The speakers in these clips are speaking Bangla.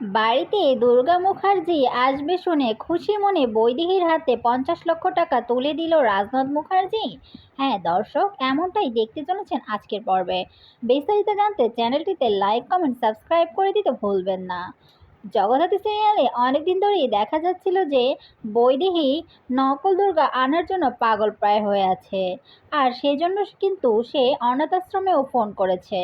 বাড়িতে দুর্গা মুখার্জি আসবে শুনে খুশি মনে বৈদেহীর হাতে পঞ্চাশ লক্ষ টাকা তুলে দিল রাজনাথ মুখার্জি। হ্যাঁ দর্শক, এমনটাই দেখতে চলেছেন আজকের পর্বে। বিস্তারিত জানতে চ্যানেলটিতে লাইক, কমেন্ট, সাবস্ক্রাইব করে দিতে ভুলবেন না। জগদ্ধাত্রী সিরিয়ালে অনেকদিন ধরেই দেখা যাচ্ছিল যে বৈদেহী নকল দুর্গা আনার জন্য পাগল প্রায় হয়ে আছে। আর সেই জন্য কিন্তু সে অনাথ আশ্রমেও ফোন করেছে।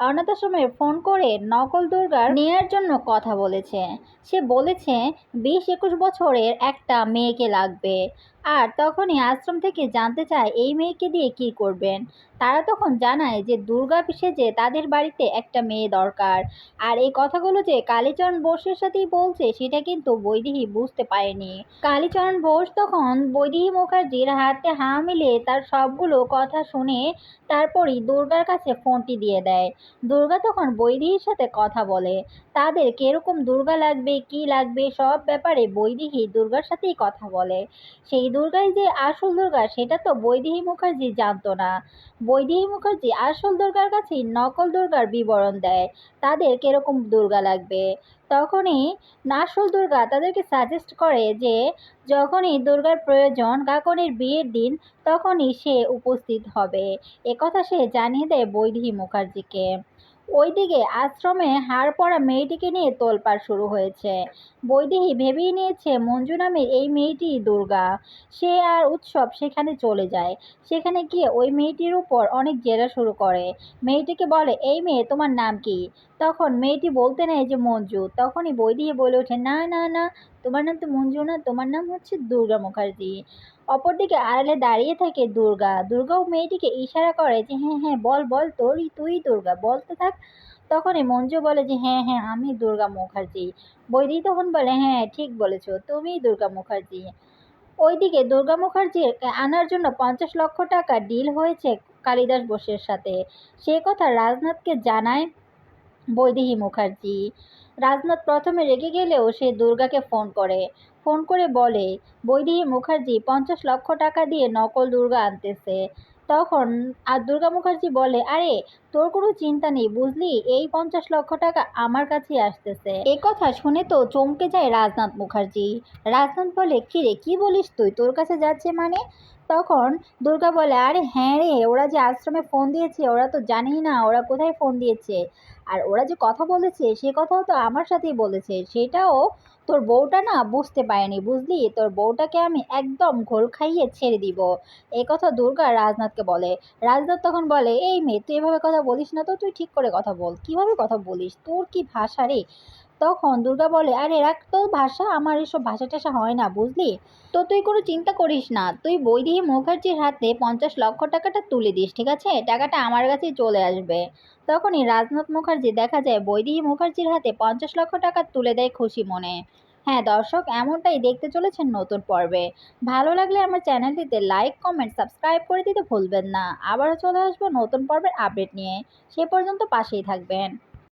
অনাথ আশ্রমে ফোন করে নকল দুর্গার নেয়ার জন্য কথা বলেছে। সে বলেছে, বিশ একুশ বছরের একটা মেয়েকে লাগবে। আর তখনই আশ্রম থেকে জানতে চায় এই মেয়েকে দিয়ে কি করবেন। তারা তখন জানায় যে দুর্গা সেজে তাদের বাড়িতে একটা মেয়ে দরকার। আর এই কথাগুলো যে কালীচরণ বোসের সাথেই বলছে, সেটা কিন্তু বৈদেহী বুঝতে পারেনি। কালীচরণ বোস তখন বৈদেহী মুখার্জির হাতে হা মিলিয়ে তার সবগুলো কথা শুনে তারপরই দুর্গার কাছে ফোনটি দিয়ে দেয়। দুর্গা তখন বৈদেহীর সাথে কথা বলে, তাদের কীরকম দুর্গা লাগবে, কি লাগবে, সব ব্যাপারে বৈদেহী দুর্গার সাথেই কথা বলে। সেই দুর্গাই যে আসল দুর্গা, সেটা তো বৈদেহী মুখার্জি জানতো না। বৈদেহী মুখার্জি আসল দুর্গার কাছেই নকল দুর্গার বিবরণ দেয়। তাদের কীরকম দুর্গা লাগবে? তখনই নাসল দুর্গা তাদেরকে সাজেস্ট করে যে, যখনই দুর্গার প্রয়োজন কাকনের বিয়ের দিন, তখনই সে উপস্থিত হবে। একথা সে জানিয়ে দেয় বৈদেহী মুখার্জিকে। ওইদিকে আশ্রমে হাড় পড়া মেয়েটিকে নিয়ে তোলপাড় শুরু হয়েছে। বৈদেহী ভেবেই নিয়েছে, মঞ্জু নামের এই মেয়েটি দুর্গা। সে আর উৎসব সেখানে চলে যায়। সেখানে গিয়ে ওই মেয়েটির উপর অনেক জেরা শুরু করে। মেয়েটিকে বলে, এই মেয়ে, তোমার নাম কি? তখন মেয়েটি বলতে নেয় যে মঞ্জু। তখনই বৈদেহী বলে ওঠে, না না না তোমার নাম তো মঞ্জু না তোমার নাম হচ্ছে দুর্গা মুখার্জি। অপরদিকে আড়ালে দাঁড়িয়ে থাকে দুর্গা। দুর্গাও মেয়েটিকে ইশারা করে যে হ্যাঁ হ্যাঁ বল বল, তোরই, তুই দুর্গা বলতে থাক। তখনই মঞ্জু বলে যে হ্যাঁ হ্যাঁ আমি দুর্গা মুখার্জি। বৈদি তখন বলে হ্যাঁ ঠিক বলেছ, তুমিই দুর্গা মুখার্জি। ওইদিকে দুর্গা মুখার্জি আনার জন্য পঞ্চাশ লক্ষ টাকা ডিল হয়েছে কালিদাস বোসের সাথে। সে কথা রাজনাথকে জানায় বৈদেহী মুখার্জি। রাজনাথ প্রথমে রেগে গেলেও সে দুর্গাকে ফোন করে। ফোন করে বলে, বৈদেহী মুখার্জি, পঞ্চাশ লক্ষ টাকা দিয়ে নকল দুর্গা আনতেছে। তখন আর দুর্গা মুখার্জি বলে, আরে, তোর কোনো চিন্তা নেই বুঝলি? এই পঞ্চাশ লক্ষ টাকা আমার কাছেই আসতেছে। এ কথা শুনে তো চমকে যায় রাজনাথ মুখার্জি। রাজনাথ বলে, কিরে, কি বলিস তুই? তোর কাছে যাচ্ছে মানে? তখন দুর্গা বলে, আরে হ্যাঁ রে, ওরা যে আশ্রমে ফোন দিয়েছে, ওরা তো জানেই না, ওরা কোথায় ফোন দিয়েছে? আর ওরা যে কথা বলেছে, সে কথাও তো আমার সাথেই বলেছে। সেটাও তোর বউটা না বুঝতে পারেনি, বুঝলি? তোর বউটাকে আমি একদম ঘোল খাইয়ে ছেড়ে দিব। এই কথা দুর্গা রাজনাথকে বলে। রাজনাথ তখন বলে, এই মেয়ে, তুই এভাবে কথা বলিস না তো? তুই ঠিক করে কথা বল। কীভাবে কথা বলিস? তোর কি ভাষা রে? তখন দুর্গা বলে, আরে রাখ তোর ভাষা। আমার এসব ভাষা টাষা হয় না, বুঝলি? তো তুই কোনো চিন্তা করিস না। তুই বৈদেহী মুখার্জির হাতে পঞ্চাশ লক্ষ টাকাটা তুলে দিস, ঠিক আছে? টাকাটা আমার কাছেই চলে আসবে। তখনই রাজনাথ মুখার্জি দেখা যায় বৈদি মুখার্জির হাতে পঞ্চাশ লক্ষ টাকা তুলে দেয় খুশি মনে। হ্যাঁ দর্শক, এমনটাই দেখতে চলেছেন নতুন পর্বে। ভালো লাগলে আমার চ্যানেলটিতে লাইক, কমেন্ট, সাবস্ক্রাইব করে দিতে ভুলবেন না। আবারও চলে আসব নতুন পর্বের আপডেট নিয়ে। সে পর্যন্ত পাশেই থাকবেন।